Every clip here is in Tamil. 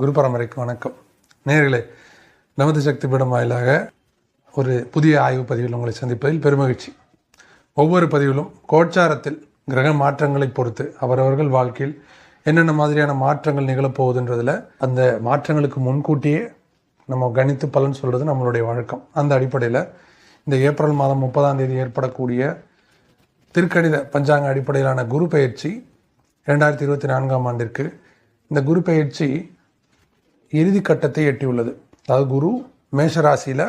குரு பரம்பரைக்கு வணக்கம். நேர்களே நமது சக்தி பீடம் வாயிலாக ஒரு புதிய ஆய்வு பதிவில் உங்களை சந்திப்பதில் பெருமகிழ்ச்சி. ஒவ்வொரு பதிவிலும் கோச்சாரத்தில் கிரக மாற்றங்களை பொறுத்து அவரவர்கள் வாழ்க்கையில் என்னென்ன மாதிரியான மாற்றங்கள் நிகழப்போகுதுன்றதில் அந்த மாற்றங்களுக்கு முன்கூட்டியே நம்ம கணித்து பலன் சொல்கிறது நம்மளுடைய வழக்கம். அந்த அடிப்படையில் இந்த ஏப்ரல் மாதம் முப்பதாம் தேதி ஏற்படக்கூடிய திருக்கணித பஞ்சாங்க அடிப்படையிலான குரு பயிற்சி இரண்டாயிரத்தி இருபத்தி நான்காம் ஆண்டிற்கு இந்த குரு பயிற்சி இறுதி கட்டத்தை எட்டியுள்ளது. அதாவது குரு மேஷராசியில்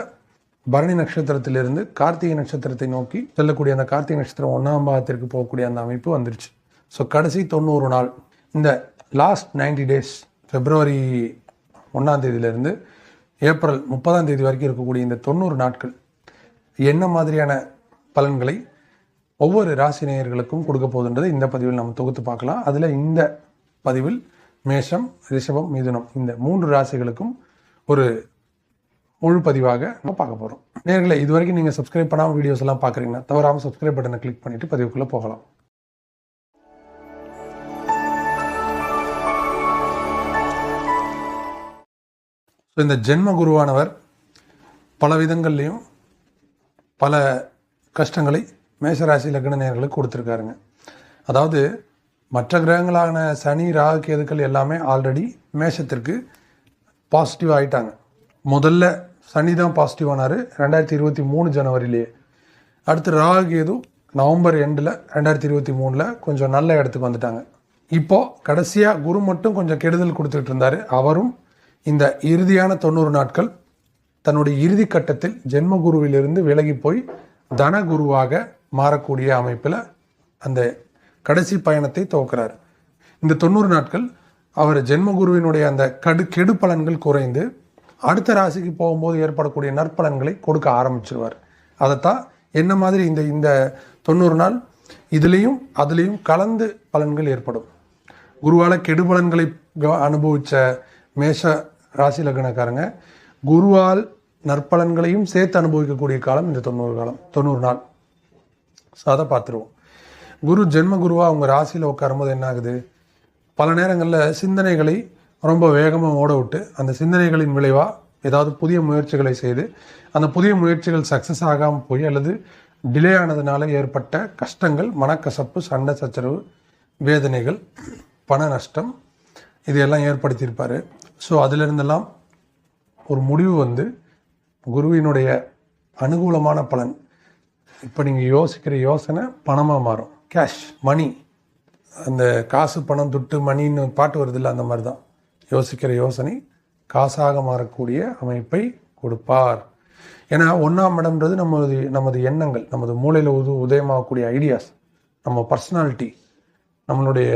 பரணி நட்சத்திரத்திலிருந்து கார்த்திகை நட்சத்திரத்தை நோக்கி செல்லக்கூடிய அந்த கார்த்திகை நட்சத்திரம் ஒன்றாம் பாகத்திற்கு போகக்கூடிய அந்த அமைப்பு வந்துருச்சு. ஸோ கடைசி தொண்ணூறு நாள் இந்த லாஸ்ட் 90 டேஸ் பிப்ரவரி ஒன்றாம் தேதியிலிருந்து ஏப்ரல் முப்பதாம் தேதி வரைக்கும் இருக்கக்கூடிய இந்த தொண்ணூறு நாட்கள் என்ன மாதிரியான பலன்களை ஒவ்வொரு ராசி நேயர்களுக்கும் கொடுக்க போகுதுன்றதை இந்த பதிவில் நம்ம தொகுத்து பார்க்கலாம். அதில் இந்த பதிவில் மேஷம் ரிஷபம் மிதுனம். இந்த மூன்று ராசிகளுக்கும் ஒரு முழு பதிவாக நம்ம பார்க்க போகிறோம் நேர்களை இது வரைக்கும் நீங்கள் சப்ஸ்கிரைப் பண்ணாமல் வீடியோஸ் எல்லாம் பார்க்குறீங்கன்னா தவறாமல் சப்ஸ்கிரைப் பட்டனை கிளிக் பண்ணிட்டு பதிவுக்குள்ளே போகலாம். ஸோ இந்த ஜென்ம குருவானவர் பல விதங்கள்லையும் பல கஷ்டங்களை மேஷராசி லக்ன நேர்களுக்கு கொடுத்துருக்காருங்க. அதாவது மற்ற கிரகங்களான சனி ராகு கேதுக்கள் எல்லாமே ஆல்ரெடி மேஷத்திற்கு பாசிட்டிவ் ஆகிட்டாங்க முதல்ல சனி தான் பாசிட்டிவ் ஆனார் ரெண்டாயிரத்தி இருபத்தி மூணு ஜனவரிலேயே அடுத்து ராகு கேது நவம்பர் எண்டில் ரெண்டாயிரத்தி இருபத்தி மூணில் கொஞ்சம் நல்ல இடத்துக்கு வந்துட்டாங்க. இப்போ கடைசியாக குரு மட்டும் கொஞ்சம் கெடுதல் கொடுத்துட்டு இருந்தார். அவரும் இந்த இறுதியான தொண்ணூறு நாட்கள் தன்னுடைய இறுதி கட்டத்தில் ஜென்ம குருவிலிருந்து விலகி போய் தன குருவாக மாறக்கூடிய அமைப்பில் அந்த கடைசி பயணத்தை துவக்கிறார். இந்த தொண்ணூறு நாட்கள் அவர் ஜென்ம குருவினுடைய அந்த கடு கெடு பலன்கள் குறைந்து அடுத்த ராசிக்கு போகும்போது ஏற்படக்கூடிய நற்பலன்களை கொடுக்க ஆரம்பிச்சிருவார். அதைத்தான் என்ன மாதிரி இந்த இந்த தொண்ணூறு நாள் இதுலேயும் அதுலேயும் கலந்து பலன்கள் ஏற்படும். குருவால கெடு பலன்களை அனுபவித்த மேஷ ராசி லக்னக்காரங்க குருவால் நற்பலன்களையும் சேர்த்து அனுபவிக்கக்கூடிய காலம் இந்த தொண்ணூறு காலம் தொண்ணூறு நாள். ஸோ அதை பார்த்துருவோம். குரு ஜென்ம குருவாக அவங்க ராசியில் உட்காரும்போது என்ன ஆகுது பல நேரங்களில் சிந்தனைகளை ரொம்ப வேகமாக ஓட விட்டு அந்த சிந்தனைகளின் விளைவாக ஏதாவது புதிய முயற்சிகளை செய்து அந்த புதிய முயற்சிகள் சக்ஸஸ் ஆகாமல் போய் அல்லது டிலே ஆனதுனால ஏற்பட்ட கஷ்டங்கள் மனக்கசப்பு சண்டை சச்சரவு வேதனைகள் பண நஷ்டம் இதையெல்லாம் ஏற்படுத்தியிருப்பார். ஸோ அதிலிருந்தெல்லாம் ஒரு முடிவு வந்து குருவினுடைய அனுகூலமான பலன். இப்போ நீங்கள் யோசிக்கிற யோசனை பணமாக மாறும். Cash money. அந்த காசு பணம் துட்டு மணின்னு பாட்டு வருதில்ல அந்த மாதிரி தான் யோசிக்கிற யோசனை காசாக மாறக்கூடிய அமைப்பை கொடுப்பார். ஏன்னா ஒன்றாம் இடம்ன்றது நமது நமது எண்ணங்கள் நமது மூளையில் உது உதயமாகக்கூடிய ஐடியாஸ் நம்ம பர்சனாலிட்டி நம்மளுடைய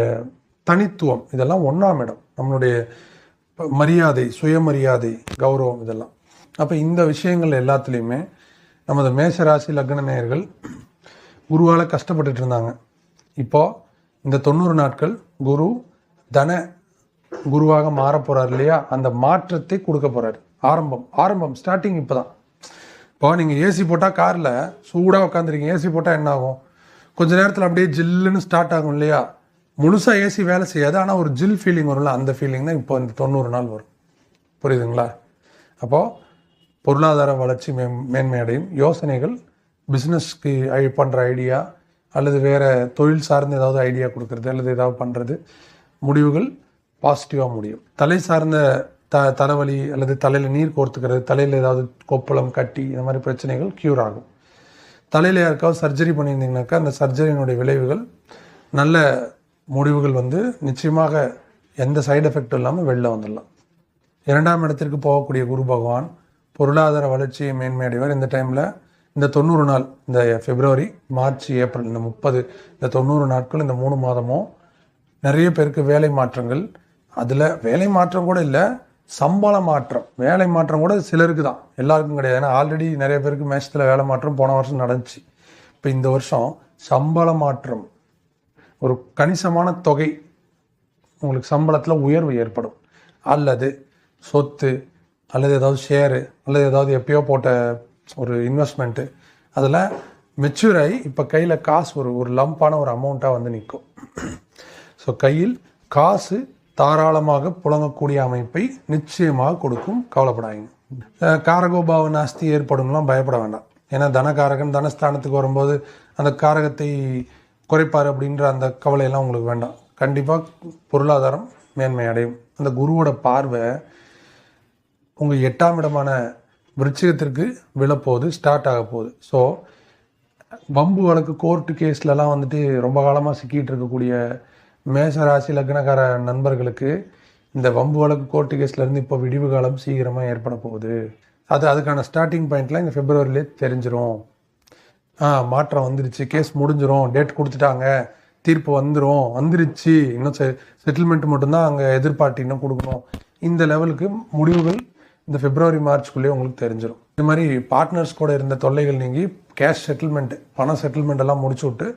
தனித்துவம் இதெல்லாம் ஒன்றாம் இடம். நம்மளுடைய மரியாதை சுயமரியாதை கௌரவம் இதெல்லாம். அப்போ இந்த விஷயங்கள் எல்லாத்துலேயுமே நமது மேஷராசி லக்ன நேயர்கள் குருவால் கஷ்டப்பட்டுட்டு இருந்தாங்க. இப்போது இந்த தொண்ணூறு நாட்கள் குரு தன குருவாக மாற போகிறார் இல்லையா? அந்த மாற்றத்தை கொடுக்க போகிறார் ஆரம்பம் ஆரம்பம் ஸ்டார்டிங் இப்போ தான் இப்போ நீங்கள் ஏசி போட்டால் காரில் சூடாக உட்காந்துருக்கீங்க ஏசி போட்டால் என்ன ஆகும்? கொஞ்ச நேரத்தில் அப்படியே ஜில்லுன்னு ஸ்டார்ட் ஆகும் இல்லையா? முழுசாக ஏசி வேலை செய்யாது. ஆனால் ஒரு ஜில் ஃபீலிங் வரும்ல அந்த ஃபீலிங் தான் இப்போ இந்த தொண்ணூறு நாள் வரும். புரியுதுங்களா? அப்போது பொருளாதார வளர்ச்சி மே மேன்மை அடையும் யோசனைகள் பிஸ்னஸ்க்கு பண்ணுற ஐடியா அல்லது வேறு தொழில் சார்ந்த ஏதாவது ஐடியா கொடுக்கறது அல்லது ஏதாவது பண்ணுறது முடிவுகள் பாசிட்டிவாக முடியும். தலை சார்ந்த த தலைவலி அல்லது தலையில் நீர் கோர்த்துக்கிறது தலையில் ஏதாவது கொப்பளம் கட்டி இந்த மாதிரி பிரச்சனைகள் க்யூர் ஆகும். தலையில் யாருக்காவது சர்ஜரி பண்ணியிருந்தீங்கனாக்கா அந்த சர்ஜரியினுடைய விளைவுகள் நல்ல முடிவுகள் வந்து நிச்சயமாக எந்த சைடு எஃபெக்டும் இல்லாமல் வெளில வந்துடலாம். இரண்டாம் இடத்திற்கு போகக்கூடிய குரு பகவான் பொருளாதார வளர்ச்சியை மேன்மையடைவர் இந்த டைமில் இந்த தொண்ணூறு நாள் இந்த பிப்ரவரி மார்ச் ஏப்ரல் இந்த முப்பது இந்த தொண்ணூறு நாட்கள் இந்த மூணு மாதமும் நிறைய பேருக்கு வேலை மாற்றங்கள். அதில் வேலை மாற்றம் கூட இல்லை சம்பள மாற்றம். வேலை மாற்றம் கூட சிலருக்கு தான். எல்லாருக்கும் கிடையாது. ஏன்னா ஆல்ரெடி நிறைய பேருக்கு மேஷத்தில் வேலை மாற்றம் போன வருஷம் நடந்துச்சு. இப்போ இந்த வருஷம் சம்பள மாற்றம். ஒரு கணிசமான தொகை உங்களுக்கு சம்பளத்தில் உயர்வு ஏற்படும். அல்லது சொத்து அல்லது ஏதாவது ஷேரு அல்லது ஏதாவது எப்பயோ போட்ட ஒரு இன்வெஸ்ட்மெண்ட்டு அதில் மெச்சூர் ஆகி இப்போ கையில் காசு ஒரு ஒரு லம்பான ஒரு அமௌண்ட்டாக வந்து நிற்கும் ஸோ கையில் காசு தாராளமாக புழங்கக்கூடிய அமைப்பை நிச்சயமாக கொடுக்கும். கவலைப்படாதீங்க. அஹ் காரகோபாவ நாஸ்தி ஏற்படும்லாம் பயப்பட வேண்டாம். ஏன்னா தனகாரகன் தனஸ்தானத்துக்கு வரும்போது அந்த காரகத்தை குறைப்பார் அப்படின்ற அந்த கவலையெல்லாம் உங்களுக்கு வேண்டாம். கண்டிப்பாக பொருளாதாரம் மேன்மை அடையும் அந்த குருவோட பார்வை உங்கள் எட்டாம் இடமான விருச்சிகத்திற்கு விழப்போகுது ஸ்டார்ட் ஆக போகுது. ஸோ வம்பு வழக்கு கோர்ட்டு கேஸ்லலாம் வந்துட்டு ரொம்ப காலமாக சிக்கிட்டு இருக்கக்கூடிய மேசராசி லக்னக்கார நண்பர்களுக்கு இந்த வம்பு வழக்கு கோர்ட்டு கேஸ்லேருந்து இப்போ விடிவு காலம் சீக்கிரமாக ஏற்பட போகுது. அது அதுக்கான ஸ்டார்டிங் பாயிண்ட்லாம் இந்த பிப்ரவரிலே தெரிஞ்சிடும் ஆ மாற்றம் வந்துருச்சு கேஸ் முடிஞ்சிரும் டேட் கொடுத்துட்டாங்க தீர்ப்பு வந்துடும் வந்துருச்சு. இன்னும் செ செட்டில்மெண்ட் மட்டும்தான் அங்கே எதிர்பார்ட்டி இன்னும் கொடுக்கணும். இந்த லெவலுக்கு முடிவுகள் இந்த பிப்ரவரி மார்ச்க்குள்ளேயே உங்களுக்கு தெரிஞ்சிடும் இது மாதிரி பார்ட்னர்ஸ் கூட இருந்த தொல்லைகள் நீங்கி கேஷ் செட்டில்மெண்ட் பண செட்டில்மெண்ட் எல்லாம் முடிச்சு விட்டு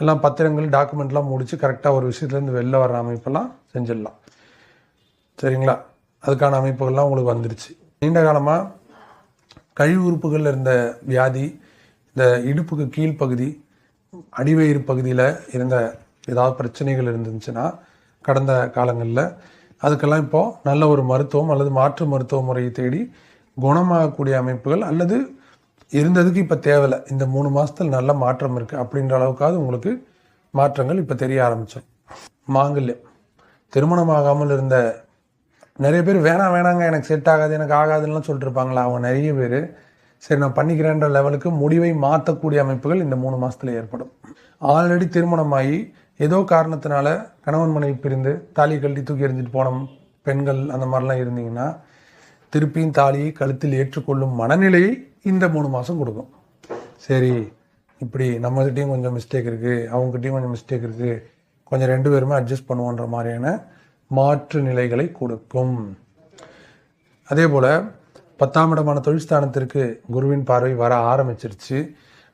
எல்லாம் பத்திரங்கள் டாக்குமெண்ட்லாம் முடிச்சு கரெக்டாக ஒரு விஷயத்துலேருந்து வெளில வர அமைப்பெல்லாம் செஞ்சிடலாம். சரிங்களா? அதுக்கான அமைப்புகள்லாம் உங்களுக்கு வந்துருச்சு. நீண்ட காலமாக கழிவு உறுப்புகளில் இருந்த வியாதி இந்த இடுப்புக்கு கீழ்ப்பகுதி அடிவயிறு பகுதியில் இருந்த ஏதாவது பிரச்சனைகள் இருந்துச்சுன்னா கடந்த காலங்களில் அதுக்கெல்லாம் இப்போது நல்ல ஒரு மருத்துவம் அல்லது மாற்று மருத்துவ முறையை தேடி குணமாகக்கூடிய அமைப்புகள் அல்லது இருந்ததுக்கு இப்போ தேவையில்லை. இந்த மூணு மாதத்தில் நல்ல மாற்றம் இருக்குது அப்படின்ற அளவுக்காவது உங்களுக்கு மாற்றங்கள் இப்போ தெரிய ஆரம்பித்தோம் மாங்கல்யம். திருமணமாகாமல் இருந்த நிறைய பேர் வேணாம் வேணாங்க எனக்கு செட் ஆகாது எனக்கு ஆகாதுன்னு சொல்லிட்டு இருப்பாங்களா அவங்க நிறைய பேர். சரி நான் பண்ணிக்கிறேன்ற லெவலுக்கு முடிவை மாற்றக்கூடிய அமைப்புகள் இந்த மூணு மாதத்தில் ஏற்படும். ஆல்ரெடி திருமணமாகி ஏதோ காரணத்தினால கணவன் மனைவி பிரிந்து தாலியை கழட்டி தூக்கி எறிஞ்சிட்டு போன பெண்கள் அந்த மாதிரிலாம் இருந்தீங்கன்னா திருப்பியும் தாலியை கழுத்தில் ஏற்றுக்கொள்ளும் மனநிலையை இந்த மூணு மாதம் கொடுக்கும். சரி இப்படி நம்மகிட்டையும் கொஞ்சம் மிஸ்டேக் இருக்குது அவங்ககிட்டயும் கொஞ்சம் மிஸ்டேக் இருக்குது கொஞ்சம் ரெண்டு பேருமே அட்ஜஸ்ட் பண்ணுவோன்ற மாதிரியான மாற்று நிலைகளை கொடுக்கும். அதே போல் பத்தாம் இடமான தொழில்ஸ்தானத்திற்கு குருவின் பார்வை வர ஆரம்பிச்சிருச்சு.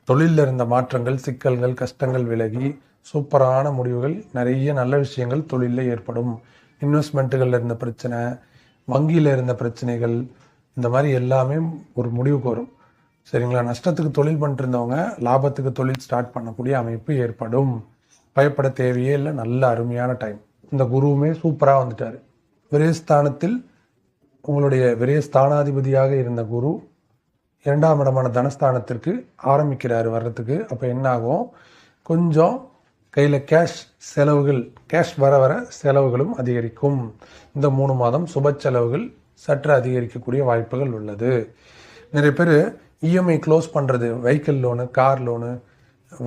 தொழிலில் இருந்த மாற்றங்கள் சிக்கல்கள் கஷ்டங்கள் விலகி சூப்பரான முடிவுகள். நிறைய நல்ல விஷயங்கள் தொழிலில் ஏற்படும். இன்வெஸ்ட்மெண்ட்டுகளில் இருந்த பிரச்சனை வங்கியில் இருந்த பிரச்சனைகள் இந்த மாதிரி எல்லாமே ஒரு முடிவுக்கு வரும். சரிங்களா? நஷ்டத்துக்கு தொழில் பண்ணிட்டு இருந்தவங்க லாபத்துக்கு தொழில் ஸ்டார்ட் பண்ணக்கூடிய அமைப்பு ஏற்படும். பயப்பட தேவையே இல்லை. நல்ல அருமையான டைம் இந்த குருவுமே சூப்பராக வந்துட்டார். விரயஸ்தானத்தில் உங்களுடைய விரயஸ்தானாதிபதியாக இருந்த குரு இரண்டாம் இடமான தனஸ்தானத்திற்கு ஆரம்பிக்கிறார் வர்றதுக்கு. அப்போ என்ன ஆகும்? கொஞ்சம் கையில் கேஷ் செலவுகள் கேஷ் வர வர செலவுகளும் அதிகரிக்கும். இந்த மூணு மாதம் சுப செலவுகள் சற்று அதிகரிக்கக்கூடிய வாய்ப்புகள் உள்ளது. நிறைய பேர் இஎம்ஐ க்ளோஸ் பண்ணுறது வெஹிக்கிள் லோனு கார் லோனு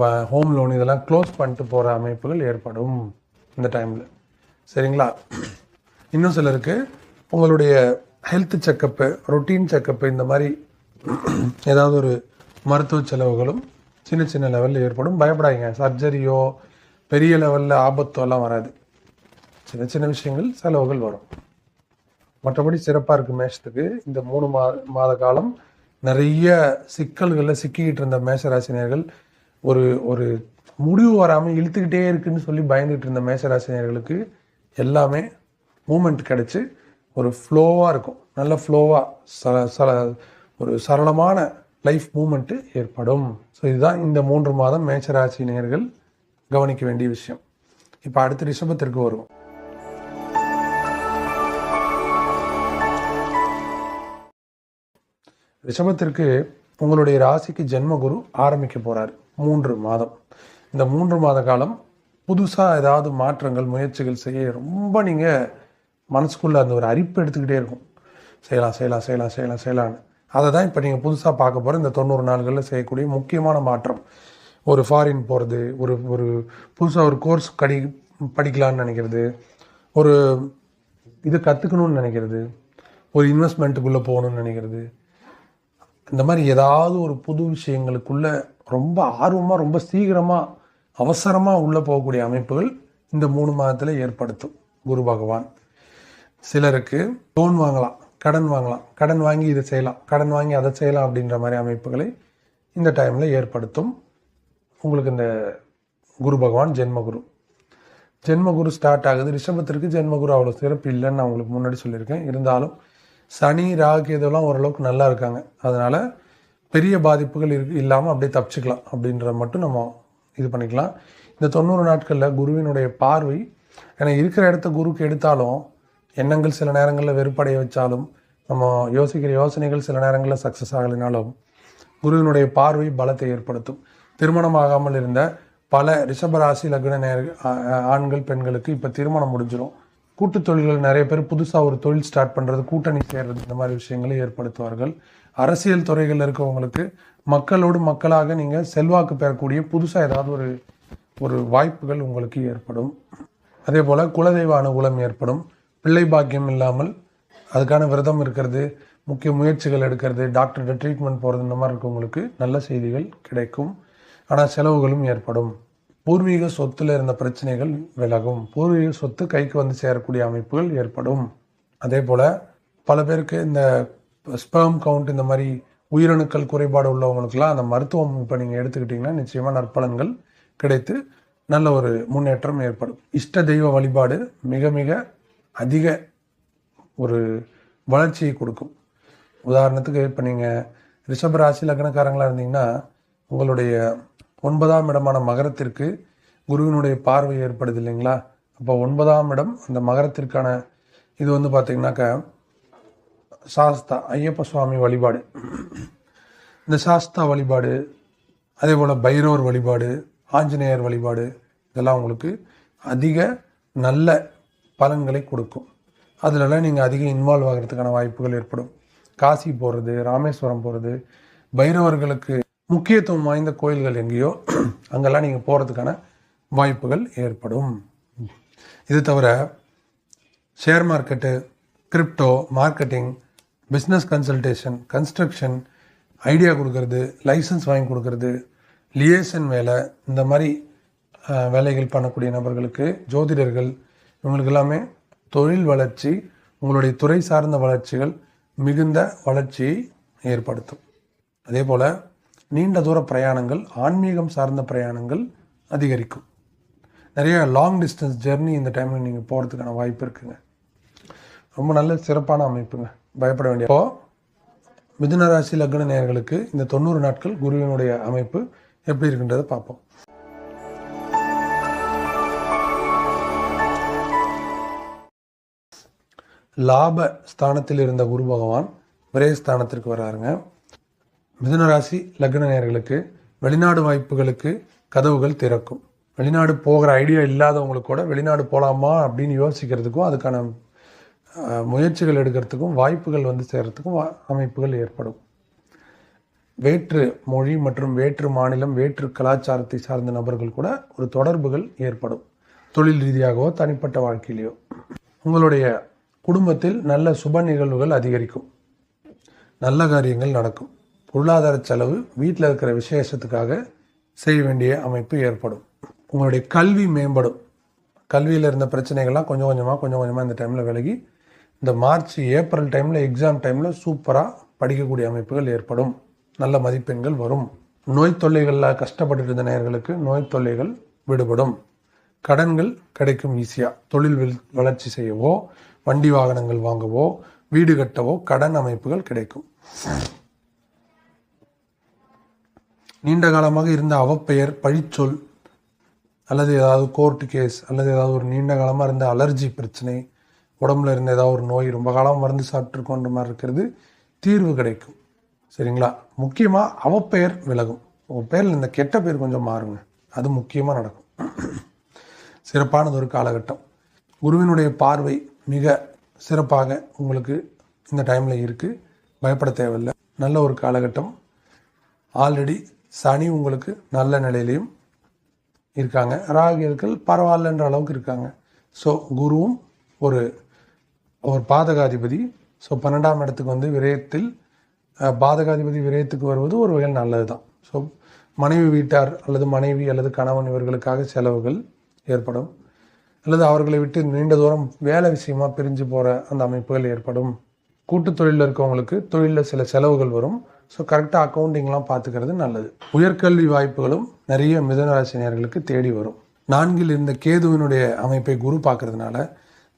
வ ஹோம் லோன் இதெல்லாம் க்ளோஸ் பண்ணிட்டு போகிற அமைப்புகள் ஏற்படும் இந்த டைமில் சரிங்களா? இன்னும் சிலருக்கு உங்களுடைய ஹெல்த் செக்கப்பு ரொட்டீன் செக்கப்பு இந்த மாதிரி ஏதாவது ஒரு மருத்துவ செலவுகளும் சின்ன சின்ன லெவலில் ஏற்படும். பயப்படாதீங்க. சர்ஜரியோ பெரிய லெவலில் ஆபத்தோலாம் வராது. சின்ன சின்ன விஷயங்கள் செலவுகள் வரும். மற்றபடி சிறப்பாக இருக்குது மேஷத்துக்கு இந்த மூணு மா மாத காலம் நிறைய சிக்கல்களில் சிக்கிக்கிட்டு இருந்த மேஷராசினியர்கள் ஒரு ஒரு முடிவு வராமல் இழுத்துக்கிட்டே இருக்குன்னு சொல்லி பயந்துட்டு இருந்த மேஷராசினியர்களுக்கு எல்லாமே மூமெண்ட் கிடச்சி ஒரு ஃப்ளோவாக இருக்கும். நல்ல ஃப்ளோவாக சல சல ஒரு சரளமான லைஃப் மூமெண்ட்டு ஏற்படும். ஸோ இதுதான் இந்த மூன்று மாதம் மேஷராசினியர்கள் கவனிக்க வேண்டிய விஷயம். இப்போ அடுத்து ரிஷபத்திற்கு வருவோம். ரிஷபத்திற்கு உங்களுடைய ராசிக்கு ஜென்மகுரு ஆரம்பிக்க போகிறார் மூன்று மாதம். இந்த மூன்று மாத காலம் புதுசாக ஏதாவது மாற்றங்கள் முயற்சிகள் செய்ய ரொம்ப நீங்கள் மனசுக்குள்ள அந்த ஒரு அரிப்பு எடுத்துக்கிட்டே இருக்கும். செய்யலாம் செய்யலாம் செய்யலாம் செய்யலாம் செய்யலாம்னு. அதை தான் இப்போ நீங்கள் புதுசாக பார்க்க போகிற இந்த தொண்ணூறு நாள்களில் செய்யக்கூடிய முக்கியமான மாற்றம். ஒரு ஃபாரின் போகிறது ஒரு ஒரு புதுசாக ஒரு கோர்ஸ் கடி படிக்கலான்னு நினைக்கிறது ஒரு இது கற்றுக்கணும்னு நினைக்கிறது ஒரு இன்வெஸ்ட்மெண்ட்டுக்குள்ளே போகணும்னு நினைக்கிறது. இந்த மாதிரி ஏதாவது ஒரு புது விஷயங்களுக்குள்ள ரொம்ப ஆர்வமாக ரொம்ப சீக்கிரமாக அவசரமாக உள்ளே போகக்கூடிய அமைப்புகள் இந்த மூணு மாதத்தில் ஏற்படுத்தும். குரு பகவான். சிலருக்கு லோன் வாங்கலாம் கடன் வாங்கலாம். கடன் வாங்கி இதை செய்யலாம். கடன் வாங்கி அதை செய்யலாம் அப்படின்ற மாதிரி அமைப்புகளை இந்த டைமில் ஏற்படுத்தும். உங்களுக்கு இந்த குரு பகவான் ஜென்மகுரு. ஜென்மகுரு ஸ்டார்ட் ஆகுது. ரிஷபத்திற்கு ஜென்மகுரு அவ்வளோ சிறப்பு இல்லைன்னு நான் உங்களுக்கு முன்னாடி சொல்லியிருக்கேன். இருந்தாலும் சனி ராகு இதெல்லாம் ஓரளவுக்கு நல்லா இருக்காங்க. அதனால் பெரிய பாதிப்புகள் இருக்கு இல்லாமல் அப்படியே தப்பிச்சுக்கலாம் அப்படின்றத மட்டும் நம்ம இது பண்ணிக்கலாம். இந்த தொண்ணூறு நாட்களில் குருவினுடைய பார்வை ஏன்னா இருக்கிற இடத்த குருக்கு எடுத்தாலும் எண்ணங்கள் சில நேரங்களில் வெறுப்படைய வச்சாலும் நம்ம யோசிக்கிற யோசனைகள் சில நேரங்களில் சக்ஸஸ் ஆகலைனாலும் குருவினுடைய பார்வை பலத்தை ஏற்படுத்தும். திருமணம் ஆகாமல் இருந்த பல ரிஷபராசி லக்ன நேர் ஆண்கள் பெண்களுக்கு இப்போ திருமணம் முடிஞ்சிடும் கூட்டு தொழில்கள் நிறைய பேர் புதுசாக ஒரு தொழில் ஸ்டார்ட் பண்ணுறது கூட்டணி சேர்றது இந்த மாதிரி விஷயங்களை ஏற்படுத்துவார்கள். அரசியல் துறைகளில் இருக்கவங்களுக்கு மக்களோடு மக்களாக நீங்கள் செல்வாக்கு பெறக்கூடிய புதுசாக ஏதாவது ஒரு ஒரு வாய்ப்புகள் உங்களுக்கு ஏற்படும். அதே போல் குலதெய்வ அனுகூலம் ஏற்படும். பிள்ளை பாக்கியம் இல்லாமல் அதுக்கான விரதம் இருக்கிறது முக்கிய முயற்சிகள் எடுக்கிறது டாக்டர்கிட்ட ட்ரீட்மெண்ட் போகிறது இந்த மாதிரி இருக்கவங்களுக்கு நல்ல செய்திகள் கிடைக்கும். ஆனால் செலவுகளும் ஏற்படும். பூர்வீக சொத்துல இருந்த பிரச்சனைகள் விலகும். பூர்வீக சொத்து கைக்கு வந்து சேரக்கூடிய அமைப்புகள் ஏற்படும். அதே போல் பல பேருக்கு இந்த ஸ்பெர்ம் கவுண்ட் இந்த மாதிரி உயிரணுக்கள் குறைபாடு உள்ளவங்களுக்குலாம் அந்த மருத்துவம் இப்போ நீங்கள் எடுத்துக்கிட்டிங்கன்னா நிச்சயமாக நற்பலன்கள் கிடைத்து நல்ல ஒரு முன்னேற்றம் ஏற்படும். இஷ்ட தெய்வ வழிபாடு மிக மிக அதிக ஒரு வளர்ச்சியை கொடுக்கும். உதாரணத்துக்கு இப்போ நீங்கள் ரிஷபராசி லக்னக்காரங்களாக இருந்தீங்கன்னா உங்களுடைய ஒன்பதாம் இடமான மகரத்திற்கு குருவினுடைய பார்வை ஏற்படுது இல்லைங்களா? அப்போ ஒன்பதாம் இடம் அந்த மகரத்திற்கான இது வந்து பார்த்தீங்கன்னாக்கா சாஸ்தா ஐயப்ப சுவாமி வழிபாடு. இந்த சாஸ்தா வழிபாடு அதே போல் பைரவர் வழிபாடு ஆஞ்சநேயர் வழிபாடு இதெல்லாம் உங்களுக்கு அதிக நல்ல பலன்களை கொடுக்கும். அதிலெல்லாம் நீங்கள் அதிக இன்வால்வ் ஆகிறதுக்கான வாய்ப்புகள் ஏற்படும். காசி போகிறது ராமேஸ்வரம் போகிறது பைரவர்களுக்கு முக்கியத்துவம் வாய்ந்த கோயில்கள் எங்கேயோ அங்கெல்லாம் நீங்கள் போகிறதுக்கான வாய்ப்புகள் ஏற்படும். இது தவிர share market crypto marketing business consultation construction idea கொடுக்கறது லைசன்ஸ் வாங்கி கொடுக்கறது லியேசன் வேலை இந்த மாதிரி வேலைகள் பண்ணக்கூடிய நபர்களுக்கு ஜோதிடர்கள் இவங்களுக்கு எல்லாமே தொழில் வளர்ச்சி உங்களுடைய துறை சார்ந்த வளர்ச்சிகள் மிகுந்த வளர்ச்சியை ஏற்படுத்தும். அதே போல் நீண்ட தூர பிரயாணங்கள் ஆன்மீகம் சார்ந்த பிரயாணங்கள் அதிகரிக்கும். நிறைய லாங் டிஸ்டன்ஸ் ஜெர்னி இந்த டைமில் நீங்கள் போகிறதுக்கான வாய்ப்பு இருக்குங்க. ரொம்ப நல்ல சிறப்பான அமைப்புங்க. பயப்பட வேண்டிய இப்போ மிதுன ராசி லக்ன நேயர்களுக்கு இந்த தொண்ணூறு நாட்கள் குருவினுடைய அமைப்பு எப்படி இருக்குன்றதை பார்ப்போம். லாப ஸ்தானத்தில் இருந்த குரு பகவான் விரய ஸ்தானத்திற்கு வராருங்க. மிதுனராசி லக்ன நேர்களுக்கு வெளிநாடு வாய்ப்புகளுக்கு கதவுகள் திறக்கும். வெளிநாடு போகிற ஐடியா இல்லாதவங்களுக்கு கூட வெளிநாடு போகலாமா அப்படின்னு யோசிக்கிறதுக்கும் அதுக்கான முயற்சிகள் எடுக்கிறதுக்கும் வாய்ப்புகள் வந்து சேர்கிறதுக்கும் வா- அமைப்புகள் ஏற்படும். வேற்று மொழி மற்றும் வேற்று மாநிலம் வேற்று கலாச்சாரத்தை சார்ந்த நபர்கள் கூட ஒரு தொடர்புகள் ஏற்படும். தொழில் ரீதியாகவோ தனிப்பட்ட வாழ்க்கையிலேயோ. உங்களுடைய குடும்பத்தில் நல்ல சுப நிகழ்வுகள் அதிகரிக்கும். நல்ல காரியங்கள் நடக்கும். பொருளாதார செலவு வீட்டில் இருக்கிற விசேஷத்துக்காக செய்ய வேண்டிய அமைப்பு ஏற்படும். உங்களுடைய கல்வி மேம்படும். கல்வியில் இருந்த பிரச்சனைகள்லாம் கொஞ்சம் கொஞ்சமாக கொஞ்சம் கொஞ்சமாக இந்த டைமில் விலகி இந்த மார்ச் ஏப்ரல் டைமில் எக்ஸாம் டைமில் சூப்பராக படிக்கக்கூடிய அமைப்புகள் ஏற்படும். நல்ல மதிப்பெண்கள் வரும். நோய் தொல்லைகளில் கஷ்டப்பட்டு இருந்த நேர்களுக்கு நோய் தொல்லைகள் விடுபடும். கடன்கள் கிடைக்கும் ஈஸியாக தொழில் வளர்ச்சி செய்யவோ வண்டி வாகனங்கள் வாங்கவோ வீடு கட்டவோ கடன் அமைப்புகள் கிடைக்கும். நீண்ட காலமாக இருந்த அவப்பெயர் பழிச்சொல் அல்லது ஏதாவது கோர்ட்டு கேஸ் அல்லது ஏதாவது ஒரு நீண்ட காலமாக இருந்த அலர்ஜி பிரச்சனை உடம்புல இருந்த ஏதாவது ஒரு நோய் ரொம்ப காலம் மருந்து சாப்பிட்ருக்கோன்ற மாதிரி இருக்கிறது தீர்வு கிடைக்கும். சரிங்களா? முக்கியமாக அவப்பெயர் விலகும். உங்கள் பேரில் இந்த கெட்ட பேர் கொஞ்சம் மாறுங்க. அது முக்கியமாக நடக்கும். சிறப்பானது ஒரு காலகட்டம். குருவினுடைய பார்வை மிக சிறப்பாக உங்களுக்கு இந்த டைமில் இருக்குது பயப்பட தேவையில்லை. நல்ல ஒரு காலகட்டம். ஆல்ரெடி சனி உங்களுக்கு நல்ல நிலையிலையும் இருக்காங்க. ராகியர்கள் பரவாயில்லன்ற அளவுக்கு இருக்காங்க. ஸோ குருவும் ஒரு ஒரு பாதகாதிபதி. ஸோ பன்னெண்டாம் இடத்துக்கு வந்து விரயத்தில் பாதகாதிபதி விரயத்துக்கு வருவது ஒரு வகையில் நல்லது தான் ஸோ மனைவி வீட்டார் அல்லது மனைவி அல்லது கணவன் இவர்களுக்காக செலவுகள் ஏற்படும். அல்லது அவர்களை விட்டு நீண்ட தூரம் வேலை விஷயமா பிரிஞ்சு போகிற அந்த அமைப்புகள் ஏற்படும். கூட்டு தொழிலில் இருக்கவங்களுக்கு தொழிலில் சில செலவுகள் வரும். ஸோ கரெக்டாக அக்கௌண்டிங்லாம் பார்த்துக்கிறது நல்லது. உயர்கல்வி வாய்ப்புகளும் நிறைய மிதனராசினியர்களுக்கு தேடி வரும். நான்கில் இருந்த கேதுவினுடைய அமைப்பை குரு பார்க்கறதுனால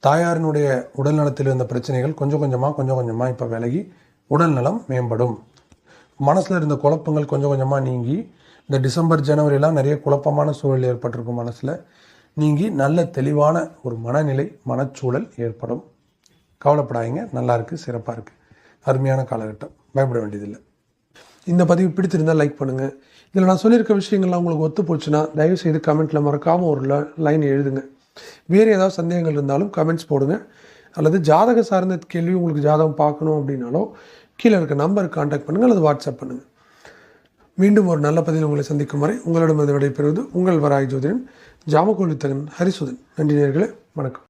தாயாரினுடைய உடல் நலத்தில் இருந்த பிரச்சனைகள் கொஞ்சம் கொஞ்சமாக கொஞ்சம் கொஞ்சமாக இப்போ விலகி உடல் நலம் மேம்படும். மனசில் இருந்த குழப்பங்கள் கொஞ்சம் கொஞ்சமாக நீங்கி இந்த டிசம்பர் ஜனவரிலாம் நிறைய குழப்பமான சூழல் ஏற்பட்டிருக்கும் மனசில் நீங்கி நல்ல தெளிவான ஒரு மனநிலை மனச்சூழல் ஏற்படும். கவலைப்படாதீங்க. நல்லா இருக்குது சிறப்பாக இருக்குது அருமையான காலகட்டம். பயப்பட வேண்டியதில்லை. இந்த பதிவு பிடித்திருந்தால் லைக் பண்ணுங்கள் இதில் நான் சொல்லியிருக்க விஷயங்கள்லாம் உங்களுக்கு ஒத்து போச்சுன்னா தயவு செய்து கமெண்ட்டில் மறக்காமல் ஒரு லைன் எழுதுங்க. வேறு ஏதாவது சந்தேகங்கள் இருந்தாலும் கமெண்ட்ஸ் போடுங்க. அல்லது ஜாதக சார்ந்த கேள்வி உங்களுக்கு ஜாதகம் பார்க்கணும் அப்படின்னாலோ கீழே இருக்க நம்பருக்கு காண்டாக்ட் பண்ணுங்கள் அல்லது வாட்ஸ்அப் பண்ணுங்கள் மீண்டும் ஒரு நல்ல பதிவில் உங்களை சந்திக்கும் வரை உங்களிடம் விடைபெறுவது உங்கள் வராய் ஜோதிடன் ஜாமக்கோழி ஹரிசுதன். நன்றி நேர்களே வணக்கம்.